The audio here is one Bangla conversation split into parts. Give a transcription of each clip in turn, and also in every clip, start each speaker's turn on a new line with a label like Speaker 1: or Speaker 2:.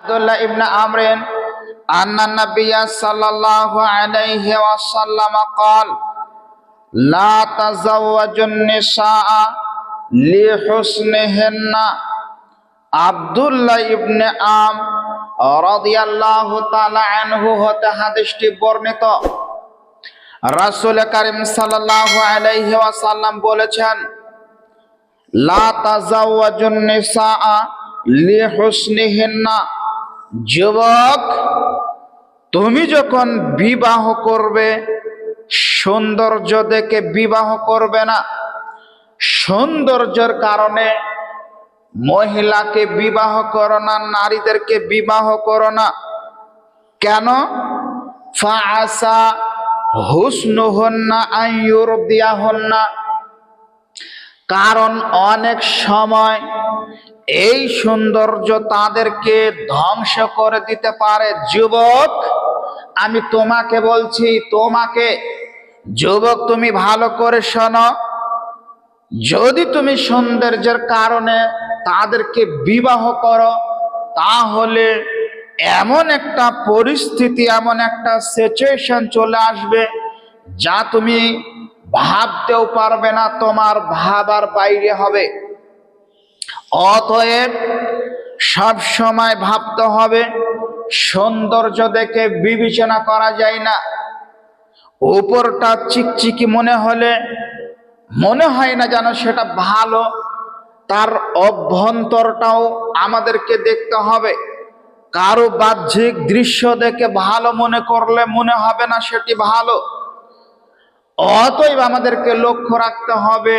Speaker 1: আব্দুল্লাহ ইবনে আমরিন أن النبي صلى الله عليه وسلم قال لا تزوج النساء لحسنهن আব্দুল্লাহ ইবনে আম রাদিয়াল্লাহু তাআলা আনহু হতে হাদিসটি বর্ণিত রাসূল কারীম সাল্লাল্লাহু আলাইহি ওয়াসাল্লাম বলেছেন লা তাজাওয়াজুন নিসা লিহুসনিহিন্না যুবক, তুমি যখন বিবাহ করবে, সৌন্দর্য দেখে বিবাহ করবে না। সৌন্দর্যের কারণে মহিলাকে বিবাহ করো না, নারীদেরকে বিবাহ করো না। কেন? ফাসা হন্না আইয়ুর দিয়া হন্না কারণ অনেক সময় এই সৌন্দর্য তাদেরকে ধ্বংস করে দিতে পারে। যুবক, আমি তোমাকে বলছি, তোমাকে, যুবক, তুমি ভালো করে শোনো। যদি তুমি সৌন্দর্যের কারণে তাদেরকে বিবাহ করো, তাহলে এমন একটা পরিস্থিতি, এমন একটা সিচুয়েশন চলে আসবে যা তুমি ভাবতেও পারবে না, তোমার ভাবার বাইরে হবে। অতএব সব সময় ভাবতে হবে, সৌন্দর্য দেখে বিবেচনা করা যায় না। উপরটা চিকচিকি মনে হলে, মনে হয় না যেন সেটা ভালো, তার অভ্যন্তরটাও আমাদেরকে দেখতে হবে। কারও বাহ্যিক দৃশ্য দেখে ভালো মনে করলে মনে হবে না সেটি ভালো। অতএব আমাদেরকে লক্ষ্য রাখতে হবে,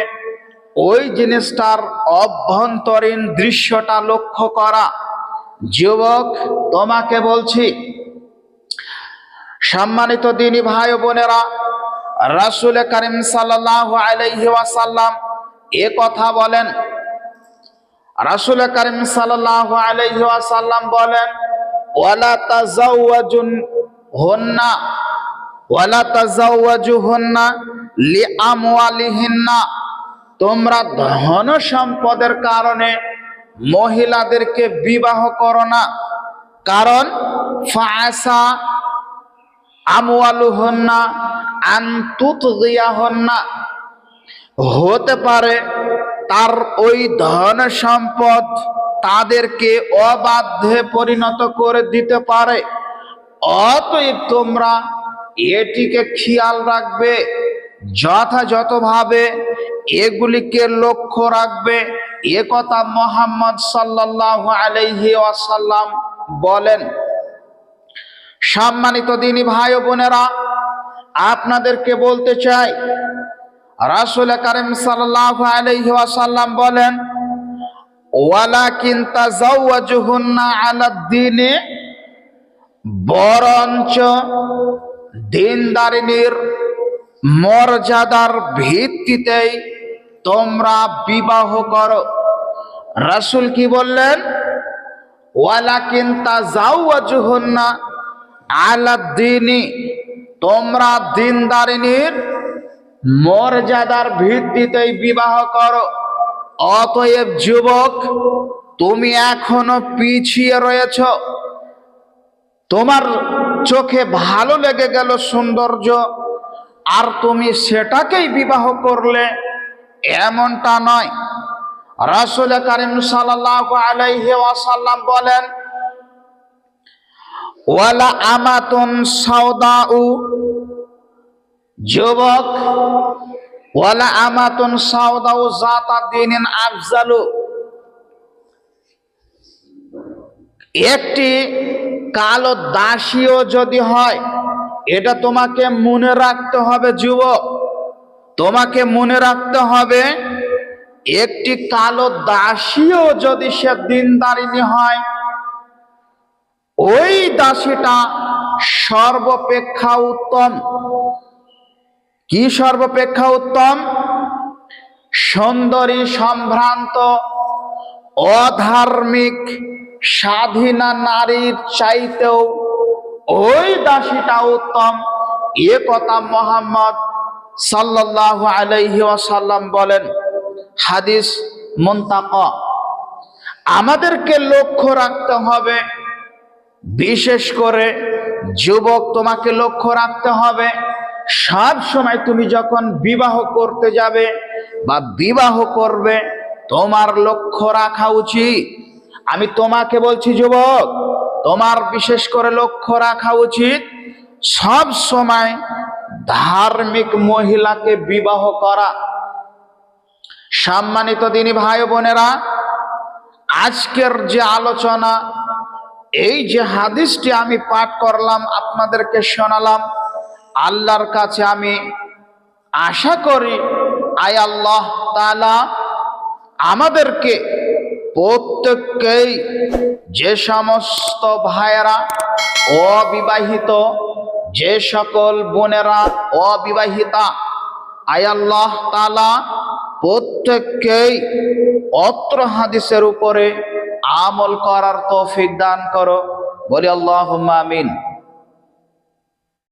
Speaker 1: ওই জিনিসটার অভ্যন্তরীণ দৃশ্যটা লক্ষ্য করা। যুবক, তোমাকে বলছি, সম্মানিত দিনী ভাই বোনেরা, রাসুল করিম সাল্লাহ এ কথা বলেন। রাসুল করিম সাল্লাহ বলেন, ওয়ালা তাজাওয়াজুন হন্না, ওয়ালা তাজাওয়াজু হন্না লি তোমরা ধন সম্পদের কারণে মহিলাদেরকে বিবাহ করো না। কারণ হন্না আন্তুত দিয়া হন্না হতে পারে তার ওই ধন সম্পদ তাদেরকে অবাধ্যে পরিণত করে দিতে পারে। অতএব তোমরা এটিকে খেয়াল রাখবে। যথাযথভাবে এগুলিকে লক্ষ্য রাখবে। এ কথা মোহাম্মদ সাল্লাহ আলাইহি ওয়াসাল্লাম বলেন, সম্মানিত দিনী ভাই বোনেরা, আপনাদেরকে বলতে চাই, রাসুল কারিম সাল্লাহ আলাইহি ওয়াসাল্লাম বলেন ওয়ালা কিন্তা জাওয়াজুহুন্না আলা দিনে, বরঞ্চ দিনদারিনীর মর্যাদার ভিত্তিতেই তোমরা বিবাহ করো। রাসুল কি বললেন? ওয়ালা কিন্তা জাওয়াজুহুন্না আলা দিনী তোমরা দিনদারিনীর মর্যাদার ভিত্তিতেই বিবাহ করো। অতএব যুবক, তুমি এখনও পিছিয়ে রয়েছ। তোমার চোখে ভালো লেগে গেল সৌন্দর্য। আর তুমি সেটাকেই বিবাহ করলে এমনটা নয়। রাসুল করিম ওয়াসাল্লাম বলেন, ওয়ালা আমাতুন সাউদাউ। যুবক, ওয়ালা আমাতুন সাউদাউ জাতা দিনিন আফজালু। একটি কালো দাসীও যদি হয় এটা তোমাকে মনে রাখতে হবে, যুবক। তোমাকে মনে রাখতে হবে, একটি কালো দাসীও যদি সে দিনদারিনী হয়, ওই দাসীটা সর্বপেক্ষা উত্তম। কি সর্বপেক্ষা উত্তম? সুন্দরী, সম্ভ্রান্ত, অধার্মিক, স্বাধীনা নারীর চাইতেও ওই দাসীটা উত্তম। এ কথা মোহাম্মদ সাল্লাহ ওয়াসাল্লাম বলেন, হাদিস মুন্তাক। আমাদেরকে লক্ষ্য রাখতে হবে, বিশেষ করে যুবক তোমাকে লক্ষ্য রাখতে হবে, সব সময় তুমি যখন বিবাহ করতে যাবে বা বিবাহ করবে, তোমার লক্ষ্য রাখা উচিত। আমি তোমাকে বলছি, যুবক তোমার বিশেষ করে লক্ষ্য রাখা উচিত, সব সময় ধার্মিক মহিলাকে বিবাহ করা। সম্মানিত দিনী ভাই বোনেরা, আজকের যে আলোচনা, এই যে হাদিসটি আমি পাঠ করলাম, আপনাদেরকে শোনালাম, আল্লাহর কাছে আমি আশা করি, আয় আল্লাহ তালা আমাদেরকে প্রত্যেককেই যে সমস্ত ভাইয়েরা অবিবাহিত, যে সকল বোনেরা অবিবাহিতা, আয় আল্লাহ তালা প্রত্যেককেই অত্র হাদিসের উপরে আমল করার তৌফিক দান করো। বলি আল্লাহ আমিন।